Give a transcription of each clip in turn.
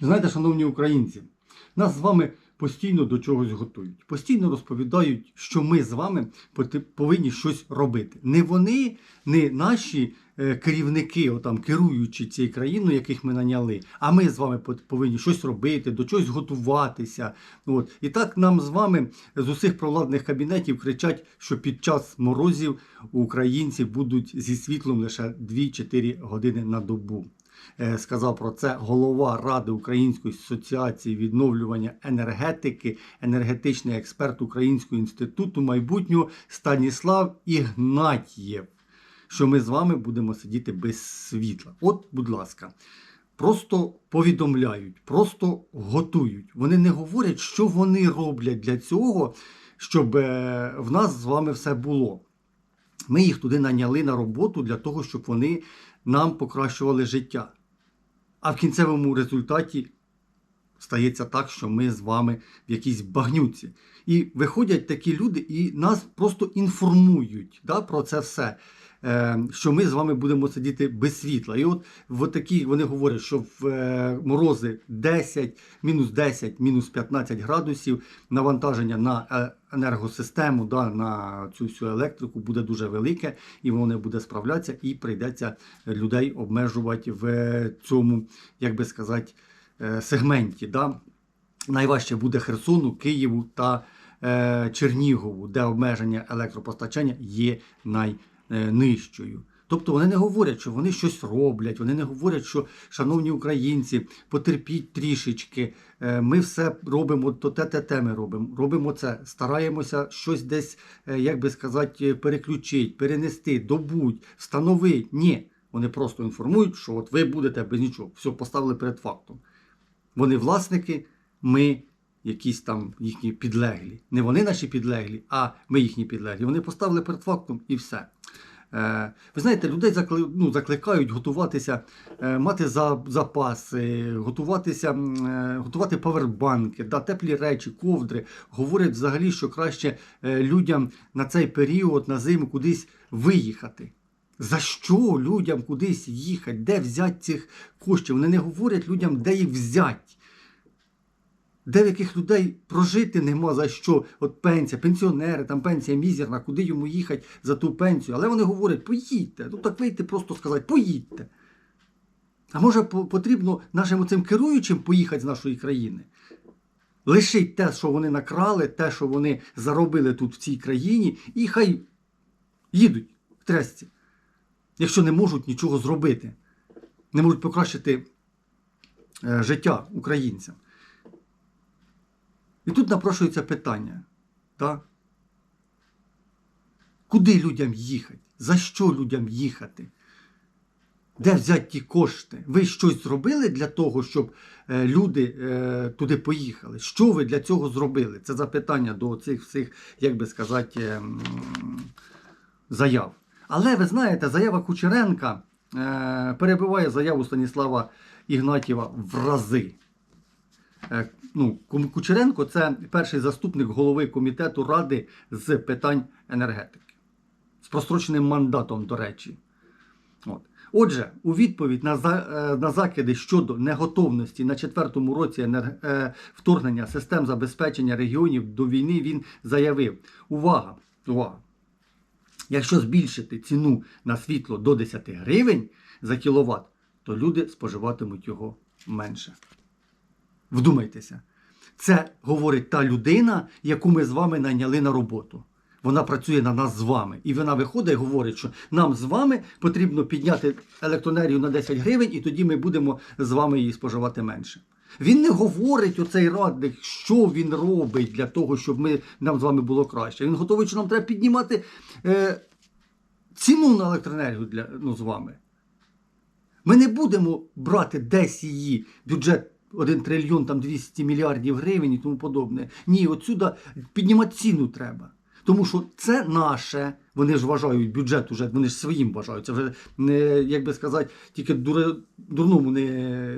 Знаєте, шановні українці, нас з вами постійно до чогось готують, постійно розповідають, що ми з вами повинні щось робити. Не вони, не наші е, керівники, отам, керуючи цією країною, яких ми наняли, а ми з вами повинні щось робити, до чогось готуватися. От. І так нам з вами з усіх провладних кабінетів кричать, що під час морозів українці будуть зі світлом лише 2-4 години на добу. Е, Сказав про це голова Ради Української асоціації відновлювання енергетики, енергетичний експерт Українського інституту майбутнього Станіслав Ігнатієв. Що ми з вами будемо сидіти без світла. От, будь ласка, просто повідомляють, просто готують. Вони не говорять, що вони роблять для цього, щоб е, в нас з вами все було. Ми їх туди наняли на роботу для того, щоб вони нам покращували життя. А в кінцевому результаті стається так, що ми з вами в якійсь багнюці. І виходять такі люди і нас просто інформують да, про це все. Е, Що ми з вами будемо сидіти без світла. І от в такі вони говорять, що в е, морози 10, мінус 10, мінус 15 градусів навантаження на е, енергосистему, да, на цю всю електрику буде дуже велике, і воно не буде справлятися, і прийдеться людей обмежувати в цьому, як би сказати, сегменті. Да? Найважче буде Херсону, Києву та Чернігову, де обмеження електропостачання є найнижчою. Тобто вони не говорять, що вони щось роблять, вони не говорять, що, шановні українці, потерпіть трішечки, е, ми все робимо, то те, те, те ми робимо. Робимо це, стараємося щось десь, е, як би сказати, переключити, перенести, добуть, встановити. Ні. Вони просто інформують, що от ви будете без нічого. Все поставили перед фактом. Вони власники, ми якісь там їхні підлеглі. Не вони наші підлеглі, а ми їхні підлеглі. Вони поставили перед фактом і все. Е, ви знаєте, людей ну, закликають готуватися, е, мати за, запаси, готуватися, е, готувати павербанки, да, теплі речі, ковдри. Говорять взагалі, що краще людям на цей період, на зиму кудись виїхати. За що людям кудись їхати? Де взяти цих коштів? Вони не говорять людям, де їх взяти. Де в яких людей прожити нема за що. От пенсія, пенсіонери, там пенсія мізерна, куди йому їхати за ту пенсію. Але вони говорять, поїдьте. Ну так вийти просто сказати, поїдьте. А може потрібно нашим цим керуючим поїхати з нашої країни? Лишить те, що вони накрали, те, що вони заробили тут в цій країні, і хай їдуть в тресці якщо не можуть нічого зробити, не можуть покращити е, життя українцям. І тут напрошується питання, так? куди людям їхати? За що людям їхати? Де взяти ті кошти? Ви щось зробили для того, щоб е, люди е, туди поїхали? Що ви для цього зробили? Це запитання до цих всіх, як би сказати, ем, заяв. Але ви знаєте, заява Кучеренка е, перебиває заяву Станіслава Ігнатєва в рази. Ну, Кучеренко це перший заступник голови комітету Ради з питань енергетики. З простроченим мандатом, до речі. От. Отже, у відповідь на, е, на закиди щодо неготовності на четвертому році енер... е, вторгнення систем забезпечення регіонів до війни він заявив: увага! Увага! Якщо збільшити ціну на світло до 10 гривень за кіловат, то люди споживатимуть його менше. Вдумайтеся, це говорить та людина, яку ми з вами найняли на роботу. Вона працює на нас з вами. І вона виходить і говорить, що нам з вами потрібно підняти електроенергію на 10 гривень, і тоді ми будемо з вами її споживати менше. Він не говорить оцей радник, що він робить для того, щоб ми, нам з вами було краще. Він готовий, що нам треба піднімати е, ціну на електроенергію для, ну, з вами. Ми не будемо брати десь її бюджет 1 трильйон там 200 мільярдів гривень і тому подобне. Ні, отсюди піднімати ціну треба. Тому що це наше, вони ж вважають бюджет уже, вони ж своїм вважають. Це вже не, як би сказати, тільки дуре, дурному не,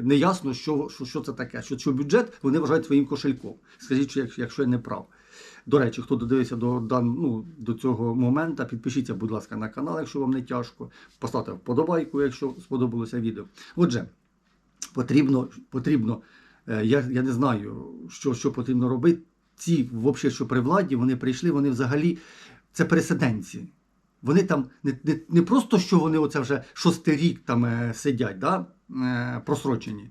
не ясно, що, що, що це таке. Що, що бюджет вони вважають своїм кошельком. Скажіть, що, якщо, якщо я не прав. До речі, хто додивився до, дан- ну, до цього моменту, підпишіться, будь ласка, на канал, якщо вам не тяжко. Поставте вподобайку, якщо сподобалося відео. Отже, потрібно, потрібно Е, Я, я не знаю, що, що потрібно робити. Ці, взагалі, що при владі, вони прийшли, вони взагалі це переселенці. Вони там не, не, не просто що вони оце вже шостий рік там е, сидять, да? е, просрочені.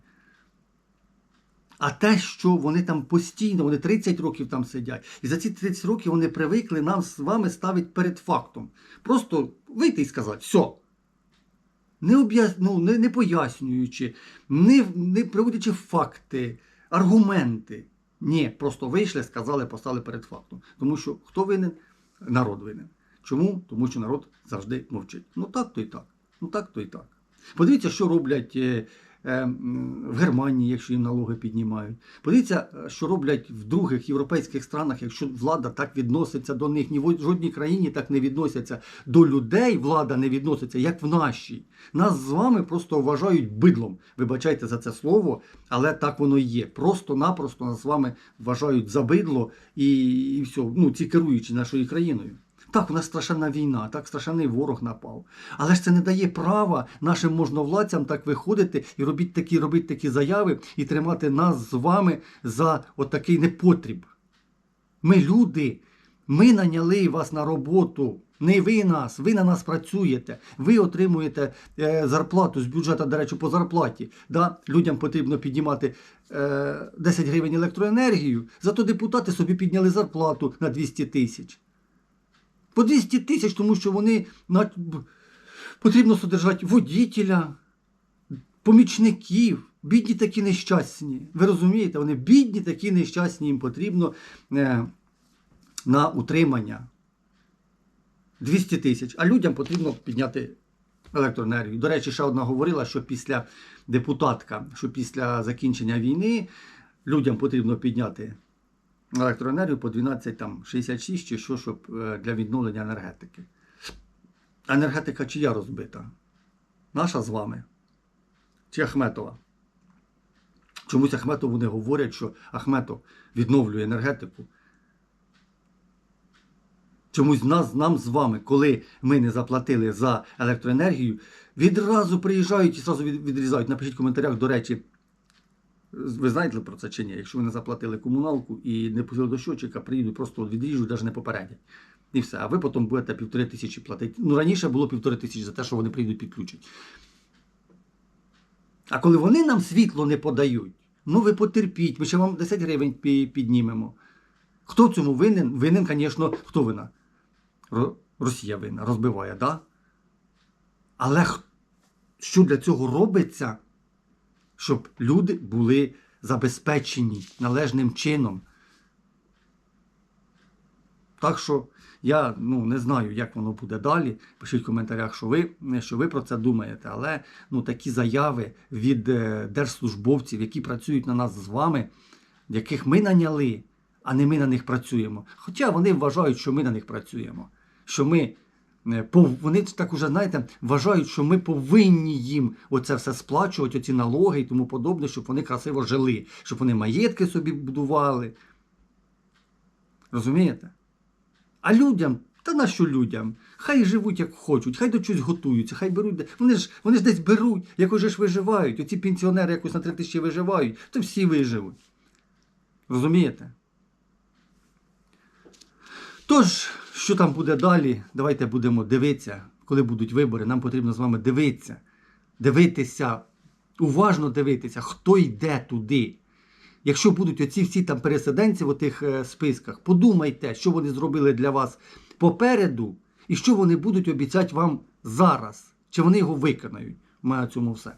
А те, що вони там постійно, вони 30 років там сидять. І за ці 30 років вони привикли нам з вами ставити перед фактом. Просто вийти і сказати, все. Не, об'яс... ну, не, не пояснюючи, не, не приводячи факти, аргументи. Ні, просто вийшли, сказали, постали перед фактом. Тому що хто винен? Народ винен. Чому? Тому що народ завжди мовчить. Ну так, то і так. Ну так, то і так. Подивіться, що роблять е, в Германії, якщо їм налоги піднімають. Подивіться, е, що роблять в других європейських странах, якщо влада так відноситься до них. Ні в жодній країні так не відносяться до людей. Влада не відноситься, як в нашій. Нас з вами просто вважають бидлом. Вибачайте за це слово, але так воно і є. Просто-напросто нас з вами вважають за бидло і, і все. Ну, ці керуючі нашою країною. Так, у нас страшенна війна, так страшенний ворог напав. Але ж це не дає права нашим можновладцям так виходити і робити такі, робити такі заяви і тримати нас з вами за отакий непотріб. Ми люди, ми наняли вас на роботу. Не ви нас, ви на нас працюєте, ви отримуєте е, зарплату з бюджету, до речі, по зарплаті. Да? Людям потрібно піднімати е, 10 гривень електроенергію, зато депутати собі підняли зарплату на 200 тисяч. По 200 тисяч, тому що вони потрібно содержати водітеля, помічників. Бідні такі нещасні. Ви розумієте, вони бідні такі нещасні, їм потрібно е, на утримання 200 тисяч, а людям потрібно підняти електроенергію. До речі, ще одна говорила, що після депутатка, що після закінчення війни людям потрібно підняти електроенергію по 12 там 66 чи що, щоб е, для відновлення енергетики. Енергетика чия розбита? Наша з вами? Чи Ахметова? Чомусь Ахметову не говорять, що Ахметов відновлює енергетику. Чомусь нас, нам з вами, коли ми не заплатили за електроенергію, відразу приїжджають і зразу відрізають. Напишіть в коментарях, до речі, ви знаєте про це чи ні? Якщо ви не заплатили комуналку і не пустили до щочика, приїдуть, просто відріжуть, навіть не попередять. І все. А ви потім будете півтори тисячі платити. Ну, раніше було півтори тисячі за те, що вони прийдуть підключать. А коли вони нам світло не подають, ну ви потерпіть, ми ще вам 10 гривень піднімемо. Хто цьому винен? Винен, звісно, хто вина? Росія винна, розбиває, так? Да? Але що для цього робиться, щоб люди були забезпечені належним чином? Так що я ну, не знаю, як воно буде далі. Пишіть в коментарях, що ви, що ви про це думаєте. Але ну, такі заяви від е, держслужбовців, які працюють на нас з вами, яких ми наняли, а не ми на них працюємо. Хоча вони вважають, що ми на них працюємо. Що ми, вони так уже, знаєте, вважають, що ми повинні їм оце все сплачувати, оці налоги і тому подобне, щоб вони красиво жили, щоб вони маєтки собі будували. Розумієте? А людям, та на що людям? Хай живуть як хочуть, хай до чогось готуються, хай беруть. Вони ж, вони ж десь беруть, якось ж виживають. Оці пенсіонери якось на 3 тисячі виживають, то всі виживуть. Розумієте? Тож, що там буде далі, давайте будемо дивитися, коли будуть вибори. Нам потрібно з вами дивитися, дивитися, уважно дивитися, хто йде туди. Якщо будуть оці всі там переселенці в отих е, списках, подумайте, що вони зробили для вас попереду, і що вони будуть обіцяти вам зараз. Чи вони його виконають? У цьому все.